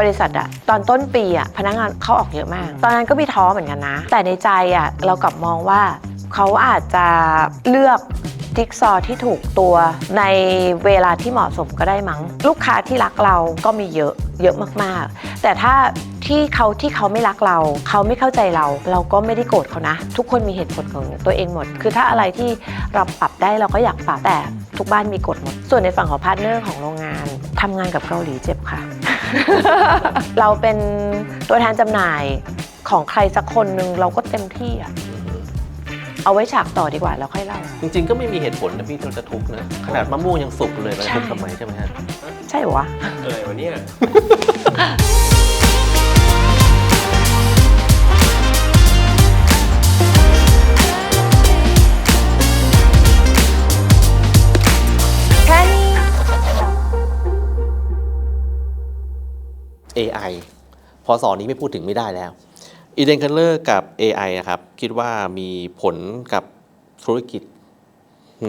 บริษัทอะตอนต้นปีอะพนักงานเข้าออกเยอะมาก ตอนนั้นก็มีท้อเหมือนกันนะ แต่ในใจอะเรากลับมองว่าเขาอาจจะเลือกจิ๊กซอว์ที่ถูกตัวในเวลาที่เหมาะสมก็ได้มั้ง ลูกค้าที่รักเราก็มีเยอะเยอะมากๆ แต่ถ้าที่เขาที่เขาไม่รักเรา เขาไม่เข้าใจเรา เราก็ไม่ได้โกรธเขานะ ทุกคนมีเหตุผลของตัวเองหมด คือถ้าอะไรที่เราปรับได้เราก็อยากปรับแต่ทุกบ้านมีกฎหมด ส่วนในฝั่งของพาร์ทเนอร์ของโรงงานทำงานกับเกาหลีเจ็บค่ะ เราเป็นตัวแทนจำหน่ายของใครสักคนหนึ่งเราก็เต็มที่อะเอาไว้ฉากต่อดีกว่าแล้วค่อยเล่า จริงๆ ก็ไม่มีเหตุผลนะพี่ที่เราจะทุกข์นะ ขนาดมะม่วงยังสุกเลยเราจะทุกข์ใช่ทำไมใช่ไหมฮะ ใช่เหรอวะ อะไรวะเนี่ย AI พอสอนนี้ไม่พูดถึงไม่ได้แล้วอีเดนคัลเลอร์กับ AI อะครับคิดว่ามีผลกับธุรกิจ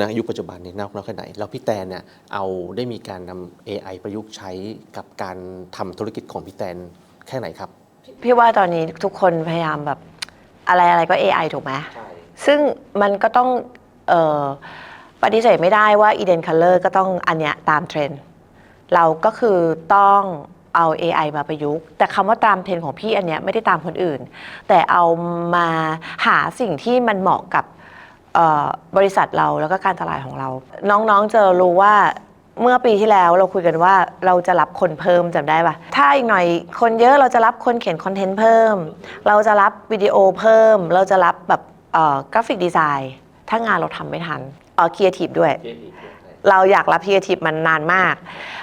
นะยุคปัจจุบันนี้นอกนอกแค่ไหน แล้วพี่แตนเนี่ยเอาได้มีการนำ AI ประยุกต์ใช้กับการทำธุรกิจของพี่แตนแค่ไหนครับ พี่ว่าตอนนี้ทุกคนพยายามแบบอะไรอะไรก็ AI ถูกไหมใช่ซึ่งมันก็ต้องเออปฏิเสธไม่ได้ว่า Eden Color ก็ต้องอันเนี้ยตามเทรนด์เราก็คือต้อง เอา AI มาประยุกต์ แต่คำว่าตามเทรนด์ของพี่อันเนี้ยไม่ได้ตามคนอื่น แต่เอามาหาสิ่งที่มันเหมาะกับเอ่อบริษัทเราแล้วก็การตลาดของเรา น้องๆจะรู้ว่าเมื่อปีที่แล้วเราคุยกันว่าเราจะรับคนเพิ่มจำได้ปะถ้าอีกหน่อยคนเยอะเราจะรับคนเขียนคอนเทนต์เพิ่ม เราจะรับวิดีโอเพิ่ม เราจะรับแบบกราฟิกดีไซน์ถ้างานเราทำไม่ทันเออครีเอทีฟด้วย เราอยากรับครีเอทีฟมันนานมาก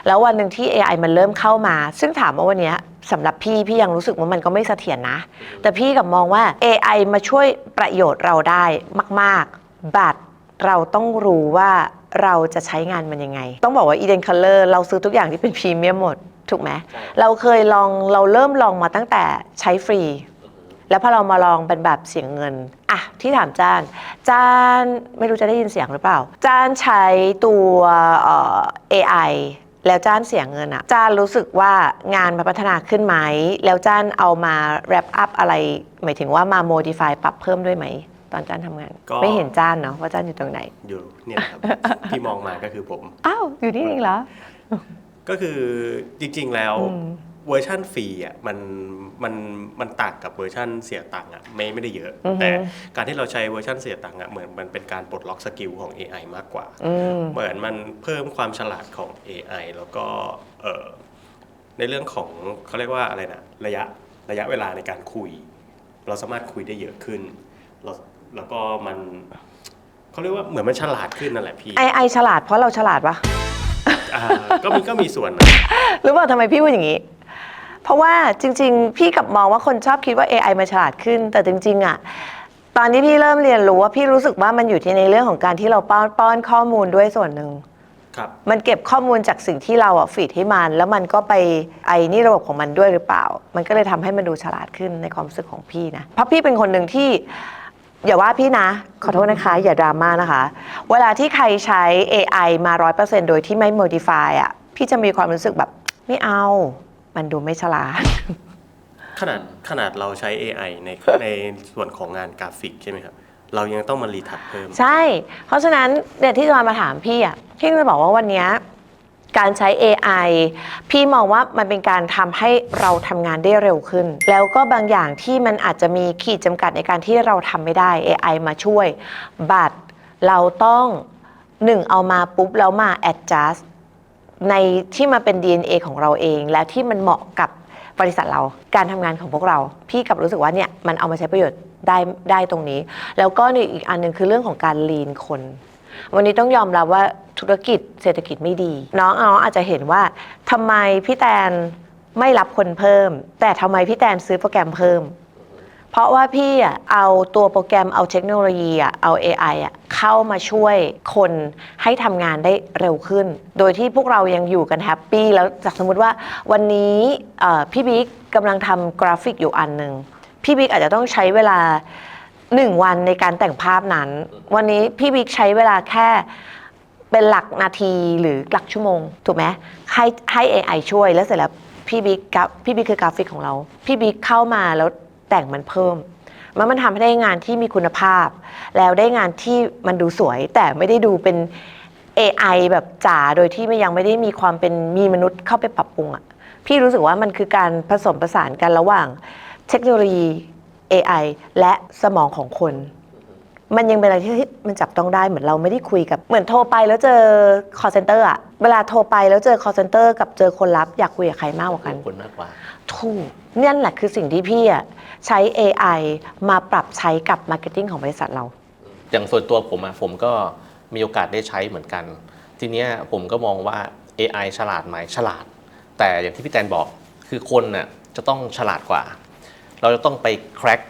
แล้ววันหนึ่งที่ AI มันเริ่มเข้ามา ซึ่งถามว่าวันเนี้ยสำหรับพี่พี่ยังรู้สึกว่ามันก็ไม่เสถียรนะ แต่พี่กับมองว่า AI มาช่วยประโยชน์เราได้มาก ๆ บัตเราต้องรู้ว่าเราจะใช้งานมันยังไง ต้องบอกว่า Eden Color เราซื้อทุกอย่างที่เป็นพรีเมียมหมด ถูกไหม เราเคยลองเราเริ่มลองมาตั้งแต่ใช้ฟรี แล้วพอเรามาลองเป็นแบบเสียงเงินอะที่ถามจานจานไม่รู้จะได้ยินเสียงหรือเปล่า จานใช้ตัวเอ่อ AI แล้วจ้านเสียเงินอะจ้านรู้สึกว่างานมันพัฒนาขึ้นไหม แล้วจ้านเอามา wrap up อะไร หมายถึงว่ามา modify ปรับเพิ่มด้วยไหม ตอนจ้านทำงาน ก็ ไม่เห็นจ้านเนาะว่าจ้านอยู่ตรงไหน อยู่เนี่ยครับ ที่มองมาก็คือผม อ้าว อยู่นี่เองเหรอ ก็คือจริงๆแล้ว อืม เวอร์ชั่นฟรีอะมันมันมันต่างกับเวอร์ชั่นเสียตังค์อะไม่ไม่ได้เยอะ อือฮึแต่การที่เราใช้เวอร์ชั่นเสียตังค์อะเหมือนมันเป็นการปลดล็อกสกิลของ AI มากกว่า อืม เหมือนมันเพิ่มความฉลาดของ AI แล้วก็เอ่อในเรื่องของเขาเรียกว่าอะไรนะระยะระยะเวลาในการคุย เราสามารถคุยได้เยอะขึ้นแล้วแล้วก็มันเขาเรียกว่าเหมือนมันฉลาดขึ้นนั่นแหละพี่ไอไอฉลาดเพราะเราฉลาดปะอ่าก็มีก็มีส่วนนะรู้ป่าทำไมพี่พูดอย่างนี้ เพราะว่าจริง ๆ พี่กลับมองว่าคนชอบคิดว่า AI มันฉลาดขึ้น แต่จริง ๆ อะ ตอนที่พี่เริ่มเรียนรู้ว่าพี่รู้สึกว่ามันอยู่ที่ในเรื่องของการที่เราป้อนป้อนข้อมูลด้วยส่วนหนึ่ง ครับ มันเก็บข้อมูลจากสิ่งที่เราอะฟีดให้มัน แล้วมันก็ไปไอ้นี่ระบบของมันด้วยหรือเปล่า มันก็เลยทำให้มันดูฉลาดขึ้นในความรู้สึกของพี่นะเพราะพี่เป็นคนหนึ่งที่ อย่าว่าพี่นะ ขอโทษนะคะ อย่าดราม่านะคะ เวลาที่ใครใช้ AI มา 100%โดยที่ไม่ modify อะ พี่จะมีความรู้สึกแบบไม่เอา มันดูไม่ฉลาด ขนาดขนาดเราใช้ AI ในในส่วนของงานกราฟิกใช่ไหมครับ เรายังต้องมารีทัชเพิ่ม ใช่ เพราะฉะนั้นเนี่ยที่จะมามาถามพี่อะ พี่ก็จะบอกว่าวันเนี้ยการใช้ AI พี่มองว่ามันเป็นการทำให้เราทำงานได้เร็วขึ้น แล้วก็บางอย่างที่มันอาจจะมีขีดจำกัดในการที่เราทำไม่ได้ AI มาช่วย บัตรเราต้องหนึ่งเอามาปุ๊บแล้วมา adjust ในที่มาเป็น DNA ของเราเอง และที่มันเหมาะกับบริษัทเราการทำงานของพวกเรา พี่กลับรู้สึกว่าเนี่ยมันเอามาใช้ประโยชน์ได้ได้ตรงนี้ แล้วก็ในอีกอันหนึ่งคือเรื่องของการลีนคน วันนี้ต้องยอมรับว่าธุรกิจเศรษฐกิจไม่ดี น้องน้องอาจจะเห็นว่าทำไมพี่แตนไม่รับคนเพิ่ม แต่ทำไมพี่แตนซื้อโปรแกรมเพิ่ม เพราะว่าพี่อะเอาตัวโปรแกรมเอาเทคโนโลยีอะเอา AI อะเข้ามาช่วยคนให้ทำงานได้เร็วขึ้น โดยที่พวกเรายังอยู่กันแฮปปี้แล้วจากสมมติว่าวันนี้พี่บิ๊กกำลังทำกราฟิกอยู่อันหนึ่งพี่บิ๊กอาจจะต้องใช้เวลา1วันในการแต่งภาพนั้น วันนี้พี่บิ๊กใช้เวลาแค่เป็นหลักนาทีหรือหลักชั่วโมง ถูกไหมให้ให้ AI ช่วยแล้วเสร็จแล้วพี่บิ๊กพี่บิ๊กคือกราฟิกของเรา พี่บิ๊กเข้ามาแล้ว แต่งมันเพิ่ม มันมันทำให้ได้งานที่มีคุณภาพ แล้วได้งานที่มันดูสวย แต่ไม่ได้ดูเป็น AI แบบจ๋าโดยที่มันยังไม่ได้มีความเป็นมีมนุษย์เข้าไปปรับปรุงอะพี่รู้สึกว่ามันคือการผสมผสานกันระหว่างเทคโนโลยี AI และสมองของคน มันยังเป็นอะไรที่มันจับต้องได้เหมือนเราไม่ได้คุยกับเหมือนโทรไปแล้วเจอ call center อะเวลาโทรไปแล้วเจอ call center กับเจอคนรับอยากคุยกับใครมากกว่ากัน คนมากกว่า ถูกนั่นแหละคือสิ่งที่พี่อะใช้ AI มาปรับใช้กับ Marketing ของบริษัทเรา อย่างส่วนตัวผมอะผมก็มีโอกาสได้ใช้เหมือนกัน ทีเนี้ยผมก็มองว่า AI ฉลาดไหมฉลาด แต่อย่างที่พี่แตนบอกคือคนน่ะจะต้องฉลาดกว่า เราจะต้องไป crack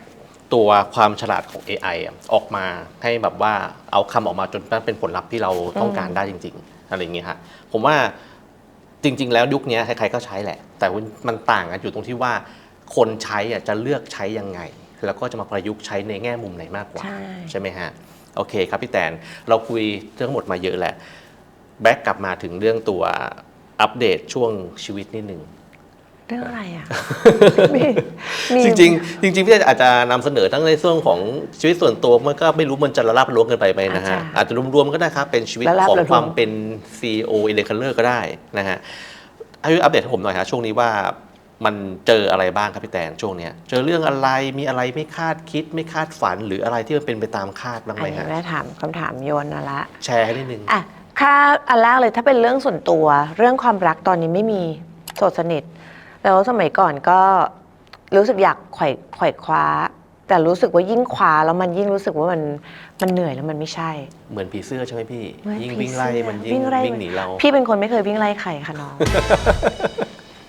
ตัวความฉลาดของ AI อะออกมาให้แบบว่าเอาคำออกมาจนเป็นผลลัพธ์ที่เราต้องการได้จริง ๆ อะไรอย่างเงี้ยฮะผมว่า จริง ๆ แล้วยุคเนี้ยใครๆก็ใช้แหละ แต่มันต่างกันอยู่ตรงที่ว่า คนใช้อะจะเลือกใช้ยังไง แล้วก็จะมาประยุกต์ใช้ในแง่มุมไหนมากกว่า ใช่ใช่ไหมฮะโอเคครับพี่แตนเราคุยเรื่องหมดมาเยอะแหละแบ็กกลับมาถึงเรื่องตัวอัปเดตช่วงชีวิตนิดนึง เรื่องอะไรอะมีมีจริงๆจริงๆพี่แตนอาจจะนำเสนอทั้งในส่วนของชีวิตส่วนตัวมันก็ไม่รู้มันจะละลาบละล้วงเกินไปไหมนะฮะอาจจะรวมๆก็ได้ครับเป็นชีวิตละลาบของละล้วงความเป็น CEO อิเล็กเลอร์ก็ได้นะฮะให้อัปเดตให้ผมหน่อยฮะช่วงนี้ว่ามันเจออะไรบ้างครับพี่แตนช่วงเนี้ยเจอเรื่องอะไรมีอะไรไม่คาดคิดไม่คาดฝันหรืออะไรที่มันเป็นไปตามคาดบ้างอัไหนมนี้ฮะแม่ถามคำถามโยนนะละแชร์ให้นิดนึงอะค่าอันแรกเลยถ้าเป็นเรื่องส่วนตัว เรื่องความรักตอนนี้ไม่มีโสดสนิท แล้วสมัยก่อนก็รู้สึกอยากไขว่ไขว่คว้า แต่รู้สึกว่ายิ่งคว้าแล้วมันยิ่งรู้สึกว่ามันมันเหนื่อยแล้วมันไม่ใช่ เหมือนผีเสื้อใช่ไหมพี่ เหมือนยิ่งผีวิ่งไล่เสื้อมันยิ่งวิ่งไล่ วิ่งหนีเรา พี่เป็นคนไม่เคยวิ่งไล่ใครค่ะน้อง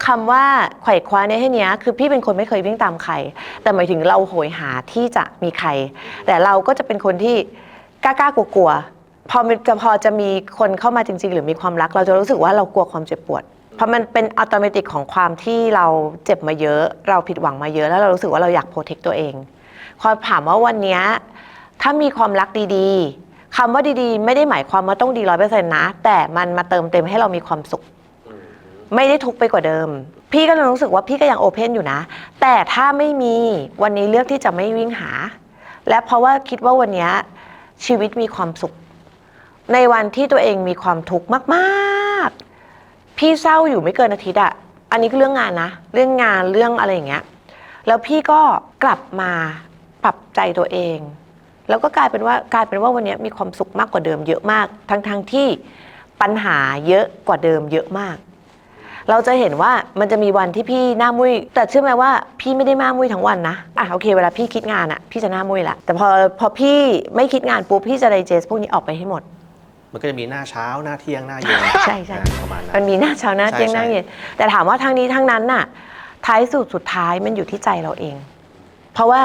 คำว่าไขว่คว้าในที่เนี้ยคือพี่เป็นคนไม่เคยวิ่งตามใคร แต่หมายถึงเราโหยหาที่จะมีใคร แต่เราก็จะเป็นคนที่กล้าๆกลัวๆพอมันจะพอจะมีคนเข้ามาจริง ๆ หรือมีความรัก เราจะรู้สึกว่าเรากลัวความเจ็บปวด เพราะมันเป็นอัตโนมัติของความที่เราเจ็บมาเยอะ เราผิดหวังมาเยอะแล้วเรารู้สึกว่าเราอยากโปรเทคตัวเองพอถามว่าวันนี้ถ้ามีความรักดีๆคำว่าดีๆ ไม่ได้หมายความว่าต้องดีร้อยเปอร์เซ็นต์นะ แต่มันมาเติมเต็มให้เรามีความสุข ไม่ได้ทุกข์ไปกว่าเดิม พี่ก็เลยรู้สึกว่าพี่ก็ยังโอเพนอยู่นะ แต่ถ้าไม่มีวันนี้เลือกที่จะไม่วิ่งหา และเพราะว่าคิดว่าวันนี้ชีวิตมีความสุข ในวันที่ตัวเองมีความทุกข์มาก พี่เศร้าอยู่ไม่เกินอาทิตย์อะอันนี้ก็เรื่องงานนะ เรื่องงานเรื่องอะไรอย่างเงี้ย แล้วพี่ก็กลับมาปรับใจตัวเอง แล้วก็กลายเป็นว่ากลายเป็นว่าวันนี้มีความสุขมากกว่าเดิมเยอะมาก ทั้งๆที่ปัญหาเยอะกว่าเดิมเยอะมาก เราจะเห็นว่ามันจะมีวันที่พี่หน้ามุ้ยแต่เชื่อไหมว่าพี่ไม่ได้หน้ามุ้ยทั้งวันนะอะโอเค เวลาพี่คิดงานอะพี่จะหน้ามุ้ยละแต่พอพอพี่ไม่คิดงานปุ๊บพี่จะไดเจสพวกนี้ออกไปให้หมด มันก็จะมีหน้าเช้าหน้าเที่ยงหน้าเย็นใช่ใช่ อ่าประมาณนั้มันน มีหน้าเช้าหน้าใช่เที่ยงหน้าใช่เย็นแต่ถามว่าทั้งนี้ทั้งนั้นน่ะ ท้ายสุดสุดท้ายมันอยู่ที่ใจเราเอง เพราะว่า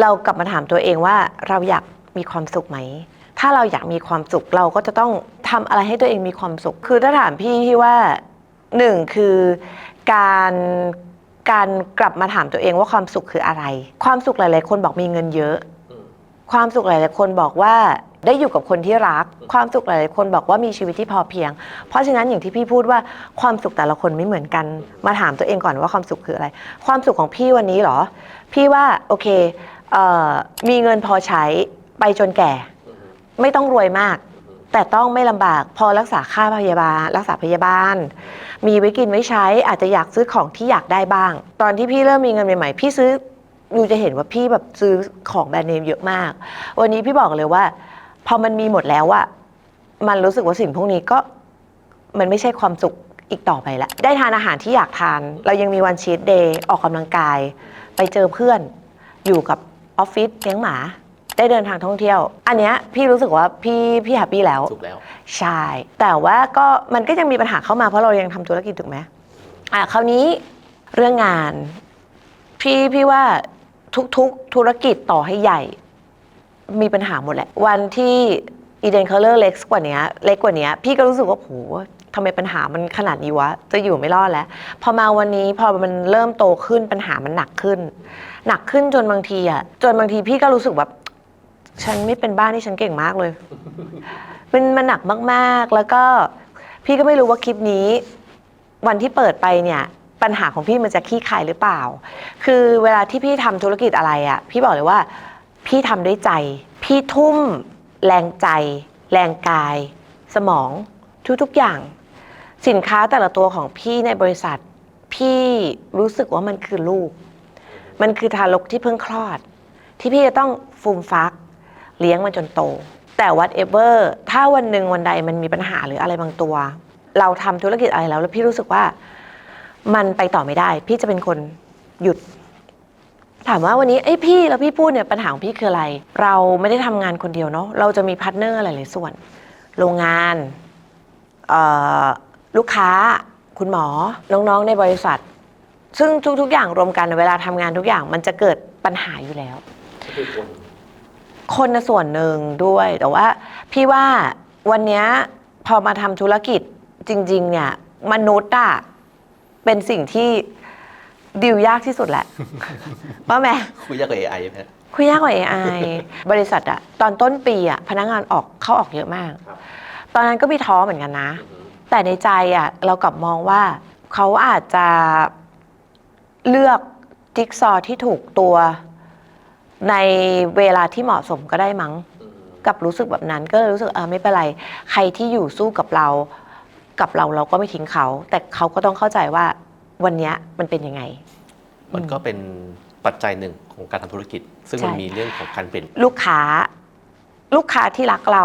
เรากลับมาถามตัวเองว่าเราอยากมีความสุขไหม ถ้าเราอยากมีความสุขเราก็จะต้องทำอะไรให้ตัวเองมีความสุข คือถ้าถามพี่ที่ว่าหนึ่งคือการการกลับมาถามตัวเองว่าความสุขคืออะไร ความสุขหลาย ๆ คนบอกมีเงินเยอะความสุขหลาย ๆ คนบอกว่า ได้อยู่กับคนที่รัก ความสุขหลายๆคนบอกว่ามีชีวิตที่พอเพียง เพราะฉะนั้นอย่างที่พี่พูดว่าความสุขแต่ละคนไม่เหมือนกัน มาถามตัวเองก่อนว่าความสุขคืออะไร ความสุขของพี่วันนี้เหรอ พี่ว่าโอเคเออมีเงินพอใช้ไปจนแก่ ไม่ต้องรวยมาก แต่ต้องไม่ลำบากพอรักษาค่าพยาบาล รักษาพยาบาล มีไว้กินไว้ใช้อาจจะอยากซื้อของที่อยากได้บ้าง ตอนที่พี่เริ่มมีเงินใหม่ๆพี่ซื้อยูจะเห็นว่าพี่แบบซื้อของแบรนด์เนมเยอะมาก วันนี้พี่บอกเลยว่า พอมันมีหมดแล้วอะมันรู้สึกว่าสิ่งพวกนี้ก็มันไม่ใช่ความสุขอีกต่อไปละ ได้ทานอาหารที่อยากทาน เรายังมีวันชีตเดย์ออกกำลังกาย ไปเจอเพื่อน อยู่กับออฟฟิศเลี้ยงหมา ได้เดินทางท่องเที่ยว อันเนี้ยพี่รู้สึกว่าพี่พี่แฮปปี้แล้ว สุกแล้ว ใช่ แต่ว่าก็มันก็ยังมีปัญหาเข้ามาเพราะเรายังทำธุรกิจถูกไหมอะคราวนี้เรื่องงาน พี่พี่ว่าทุกๆธุรกิจต่อให้ใหญ่ มีปัญหาหมดแหละ วันที่อีเดนเคอร์เลอร์เล็กกว่านี้เล็กกว่านี้พี่ก็รู้สึกว่าโหทำไมปัญหามันขนาดนี้วะ จะอยู่ไม่รอดแล้ว พอมาวันนี้พอมันเริ่มโตขึ้นปัญหามันหนักขึ้น หนักขึ้นจนบางทีอะจนบางทีพี่ก็รู้สึกแบบฉันไม่เป็นบ้านที่ฉันเก่งมากเลยมันมันหนักมากๆ แล้วก็พี่ก็ไม่รู้ว่าคลิปนี้ วันที่เปิดไปเนี่ยปัญหาของพี่มันจะขี้คายหรือเปล่า คือเวลาที่พี่ทำธุรกิจอะไรอะ พี่บอกเลยว่า พี่ทำด้วยใจ พี่ทุ่ม แรงใจ แรงกาย สมอง ทุกๆอย่าง สินค้าแต่ละตัวของพี่ในบริษัท พี่รู้สึกว่ามันคือลูก มันคือทารกที่เพิ่งคลอด ที่พี่จะต้องฟูมฟัก เลี้ยงมันจนโต แต่ whatever ถ้าวันหนึ่งวันใดมันมีปัญหาหรืออะไรบางตัว เราทำธุรกิจอะไรแล้ว แล้วพี่รู้สึกว่ามันไปต่อไม่ได้ พี่จะเป็นคนหยุด ถามว่าวันนี้ไอ้พี่แล้วพี่พูดเนี่ยปัญหาของพี่คืออะไร เราไม่ได้ทำงานคนเดียวเนาะเราจะมีพาร์ทเนอร์หลายๆส่วน โรงงานลูกค้าคุณหมอน้องๆในบริษัท ซึ่งทุก ๆ อย่างรวมกันเวลาทำงานทุกอย่างมันจะเกิดปัญหาอยู่แล้ว คนส่วนหนึ่งด้วย แต่ว่าพี่ว่าวันนี้พอมาทำธุรกิจจริง ๆ เนี่ยมนุษย์อะเป็นสิ่งที่ ดิวยากที่สุดแหละว่าไหมคุยยากกว่า AI ไหมฮะ คุยยากกว่า AI บริษัทอะตอนต้นปีอะพนักงานออกเข้าออกเยอะมาก ครับ ตอนนั้นก็มีท้อเหมือนกันนะ แต่ในใจอะเรากลับมองว่าเขาอาจจะเลือกจิ๊กซอว์ที่ถูกตัวในเวลาที่เหมาะสมก็ได้มั้งกับรู้สึกแบบนั้นก็เลยรู้สึกเออไม่เป็นไร ใครที่อยู่สู้กับเรา กับเราเราก็ไม่ทิ้งเขา แต่เขาก็ต้องเข้าใจว่า วันเนี้ยมันเป็นยังไง มันก็เป็นปัจจัยหนึ่งของการทำธุรกิจ ซึ่งมันใช่มีเรื่องของการเปลี่ยนลูกค้า ลูกค้าที่รักเรา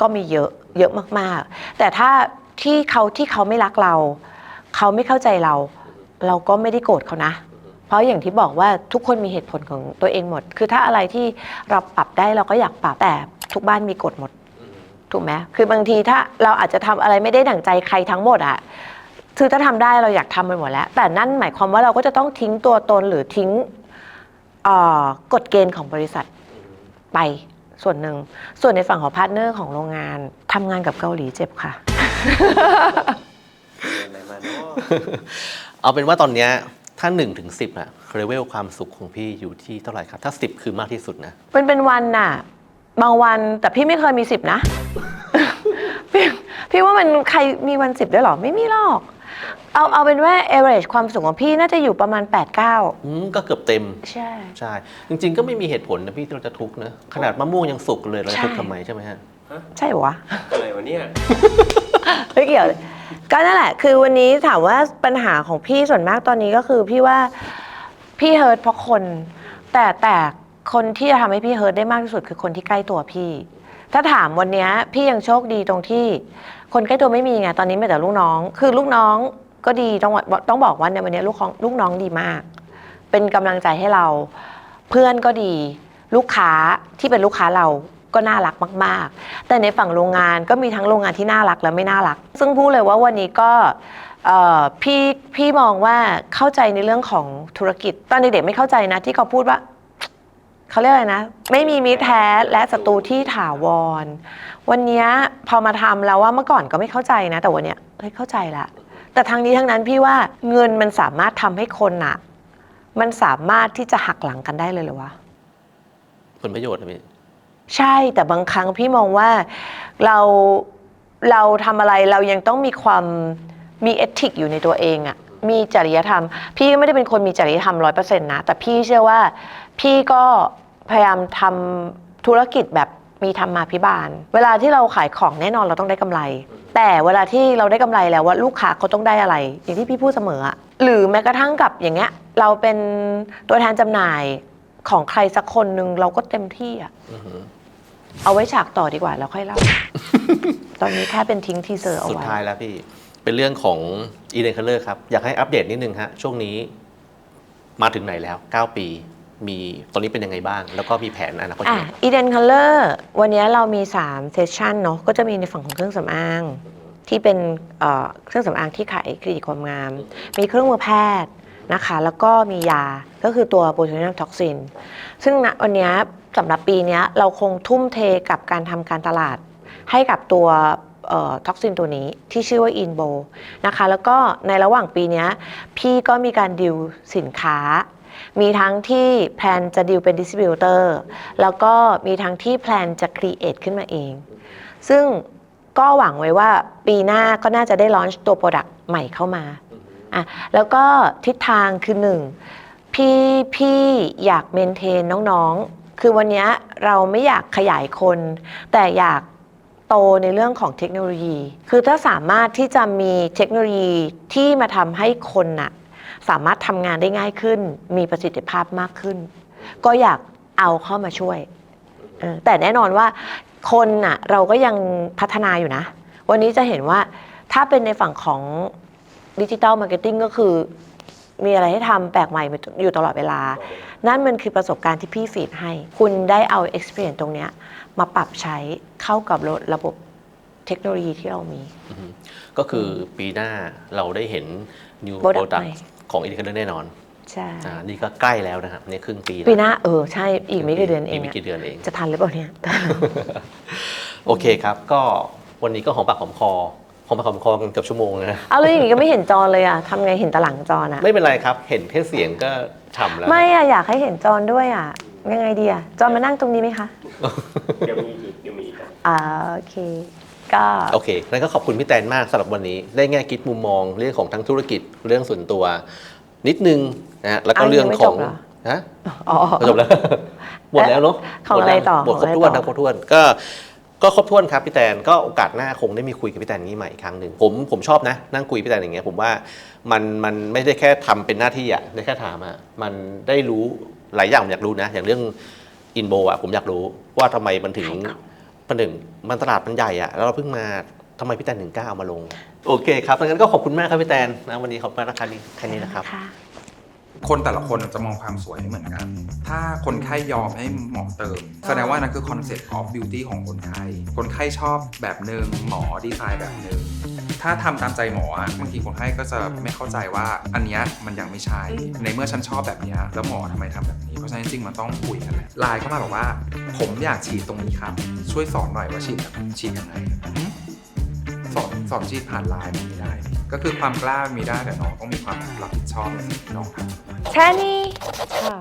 ก็มีเยอะเยอะมากๆ แต่ถ้าที่เขาที่เขาไม่รักเรา เขาไม่เข้าใจเรา เราก็ไม่ได้โกรธเขานะ เพราะอย่างที่บอกว่าทุกคนมีเหตุผลของตัวเองหมด คือถ้าอะไรที่เราปรับได้เราก็อยากปรับแต่ทุกบ้านมีกฎหมดถูกไหมคือบางทีถ้าเราอาจจะทำอะไรไม่ได้ดั่งใจใครทั้งหมดอะ คือถ้าทำได้เราอยากทำมันหมดแล้ว แต่นั่นหมายความว่าเราก็จะต้องทิ้งตัวตนหรือทิ้งเอ่อกฎเกณฑ์ของบริษัทไปส่วนหนึ่ง ส่วนในฝั่งของพาร์ทเนอร์ของโรงงานทำงานกับเกาหลีเจ็บค่ะเอาเป็นว่าตอนเนี้ยถ้า1ถึง10อะเลเวลความสุขของพี่อยู่ที่เท่าไหร่ครับ ถ้า 10 คือมากที่สุดนะเป็นเป็นวันน่ะ บางวันแต่พี่ไม่เคยมีสิบนะ พี่พี่ว่ามันใครมีวันสิบด้วยเหรอ ไม่มีหรอก เอาเอาเป็นว่า average ความสุขของพี่น่าจะอยู่ประมาณ8 9อืมก็เกือบเต็มใช่ ใช่ จริง ๆ ก็ไม่มีเหตุผลนะพี่ที่เราจะทุกข์นะ ขนาดมะม่วงยังสุกเลยเราจะใช่ทุกข์ทำไมใช่ไหมฮะ ใช่เหรอวะ อะไรวะเนี่ย ไม่เกี่ยวเลยก็นั่นแหละ คือวันนี้ถามว่าปัญหาของพี่ส่วนมากตอนนี้ก็คือพี่ว่าพี่เฮิร์ตเพราะคน แต่แต่คนที่จะทำให้พี่เฮิร์ตได้มากที่สุดคือคนที่ใกล้ตัวพี่ ถ้าถามวันเนี้ยพี่ยังโชคดีตรงที่ คนใกล้ตัวไม่มีไงตอนนี้มีแต่ลูกน้อง คือลูกน้องก็ดีต้องต้องบอกว่าในวันนี้ลูกของลูกน้องดีมาก เป็นกำลังใจให้เรา เพื่อนก็ดี ลูกค้าที่เป็นลูกค้าเราก็น่ารักมาก ๆ แต่ในฝั่งโรงงานก็มีทั้งโรงงานที่น่ารักและไม่น่ารัก ซึ่งพูดเลยว่าวันนี้ก็พี่พี่มองว่าเข้าใจในเรื่องของธุรกิจ ตอนเด็กๆไม่เข้าใจนะ ที่เขาพูดว่าเขาเรียกอะไรนะ ไม่มีมิตรแท้และศัตรูที่ถาวร วันเนี้ยพอมาทำแล้วว่าเมื่อก่อนก็ไม่เข้าใจนะ แต่วันเนี้ยเฮ้ยเข้าใจละแต่ทั้งนี้ทั้งนั้นพี่ว่าเงินมันสามารถทำให้คนอะมันสามารถที่จะหักหลังกันได้เลยเหรอวะผลประโยชน์นะพี่ใช่แต่บางครั้งพี่มองว่าเราเราทำอะไรเรายังต้องมีความมีเอติกอยู่ในตัวเองอะมีจริยธรรม พี่ก็ไม่ได้เป็นคนมีจริยธรรมร้อยเปอร์เซ็นต์นะ แต่พี่เชื่อว่าพี่ก็พยายามทำธุรกิจแบบ มีธรรมาภิบาล เวลาที่เราขายของแน่นอนเราต้องได้กำไร แต่เวลาที่เราได้กำไรแล้วว่าลูกค้าเขาต้องได้อะไร อย่างที่พี่พูดเสมออะหรือแม้กระทั่งกับอย่างเงี้ย เราเป็นตัวแทนจำหน่ายของใครสักคนหนึ่งเราก็เต็มที่อะอือหือเอาไว้ฉากต่อดีกว่าแล้วค่อยเล่า ตอนนี้แค่เป็นทิ้งทีเซอร์เอาสุดไว้ท้ายแล้วพี่ เป็นเรื่องของ Eden Color ครับ อยากให้อัปเดตนิดนึงฮะ ช่วงนี้มาถึงไหนแล้ว 9 ปี มีตอนนี้เป็นยังไงบ้าง แล้วก็มีแผนอนาคตยัอะงไงอีเดนคัลเลอร์วันนี้เรามี3เซสชันเนาะก็จะมีในฝั่งของเครื่องสำอาง ที่เป็นเอ่อเครื่องสำอางที่ขายคลินิกความงาม มีเครื่องมือแพทย์นะคะ แล้วก็มียาก็คือตัวโบทูลินัมท็อกซิน ซึ่งณวันนี้สำหรับปีเนี้ยเราคงทุ่มเทกับการทำการตลาด ให้กับตัวท็อกซินตัวนี้ที่ชื่อว่าอินโบนะคะ แล้วก็ในระหว่างปีเนี้ยพี่ก็มีการดิวสินค้า มีทั้งที่แพลนจะดิวเป็นดิสติบิวเตอร์แล้วก็มีทั้งที่แพลนจะครีเอทขึ้นมาเอง ซึ่งก็หวังไว้ว่าปีหน้าก็น่าจะได้ลอนช์ตัวโปรดักต์ใหม่เข้ามาอะแล้วก็ทิศทางคือหนึ่งพี่พี่อยากเมนเทนน้องๆ คือวันนี้เราไม่อยากขยายคน แต่อยากโตในเรื่องของเทคโนโลยี คือถ้าสามารถที่จะมีเทคโนโลยีที่มาทำให้คนน่ะ สามารถทำงานได้ง่ายขึ้น มีประสิทธิภาพมากขึ้น ก็อยากเอาเข้ามาช่วยเออแต่แน่นอนว่าคนน่ะเราก็ยังพัฒนาอยู่นะ วันนี้จะเห็นว่าถ้าเป็นในฝั่งของดิจิ t a ลมาร์เก็ตติ้งก็คือ มีอะไรให้ทำแปลกใหม่อยู่ตลอดเวลา นั่นมันคือประสบการณ์ที่พี่ฟีดให้ คุณได้เอา experience ตรงเนี้ยมาปรับใช้เข้ากับระบบเทคโนโลยีที่เรามี ก็คือปีหน้าเราได้เห็น new Product product ใหม่ ของอินเทอร์เน็ตแน่นอนใช่อ่านี่ก็ใกล้แล้วนะครับเนี่ยครึ่งปีแล้วปีหน้าเออใช่อีกไม่กี่เดือนเองกไม่อะกี่เดือนเอง จะทันหรือเปล่าเนี่ย โอเคครับ ก็วันนี้ก็หอมปากหอมคอหอมปากหอมคอกันเกือบชั่วโมงนะเอาเลยอย่างงี้ก็ไม่เห็นจอเลยอะทำไงเห็นแตหลังจอนะไม่เป็นไรครับ เห็นแค่เสียงก็ฉ่ำแล้ว ไม่อะอยากให้เห็นจอด้วยอะยังไงดีอะจอมานั่งตรงนี้ไหมคะเดี๋ยวมีอีกเดี๋ยวมีอีกครับอ่าโอเค ก็โอเคงั้นก็ขอบคุณพี่แตนมากสำหรับวันนี้ ได้แง่คิดมุมมองเรื่องของทั้งธุรกิจเรื่องส่วนตัว นิดนึงนะฮะแล้วก็อ้าวเรื่องยังไม่ขจองบเหรอฮะอ๋อจบแล้วหมดแล้วเนาะของอะไรต่อหมดครบของอะไรถ้วนต่อทั้งครบถ้วนก็ก็ครบถ้วนครับพี่แตนก็โอกาสหน้าคงได้มีคุยกับพี่แตนอย่างนี้ใหม่อีกครั้งหนึ่งผมผมชอบนะ นั่งคุยพี่แตนอย่างเงี้ยผมว่ามันมันไม่ได้แค่ทำเป็นหน้าที่อะได้แค่ถามอะมันได้รู้หลายอย่างผมอยากรู้นะ อย่างเรื่องอินโบอะผมอยากรู้ว่าทำไมมันถึง มันถึงมันตลาดมันใหญ่อะแล้วเราเพิ่งมาทำไมพี่แตนถึงกล้าเอามาลง โอเคครับงั้นก็ขอบคุณมากครับพี่แตนนะวันนี้ขอบคุณมากนะครับแค่นี้นะครับค่ะคนแต่ละคนจะมองความสวยไม่เหมือนกัน ถ้าคนไข้ยอมให้หมอเติม แสดงว่านั่นคือคอนเซ็ปต์ of beauty ของคนไข้ คนไข้ชอบแบบหนึ่งหมอดีไซน์แบบหนึ่ง ถ้าทำตามใจหมออะบางทีคนไข้ก็จะไม่เข้าใจว่าอันเนี้ยมันยังไม่ใช่ ในเมื่อฉันชอบแบบเนี้ยแล้วหมอทำไมทำแบบนี้เพราะฉะนั้นจริงๆมันต้องคุยกันแหละไลน์เข้ามาบอกว่า ผมอยากฉีดตรงนี้ครับ ช่วยสอนหน่อยว่าฉีดแบบฉีดยังไงหึสอนสอนฉีดผ่านไลน์มันไม่ได้ ก็คือความกล้ามีได้แต่น้องต้องมีความรับผิดชอบในสิ่งที่น้องทำแค่นี้ค่ะ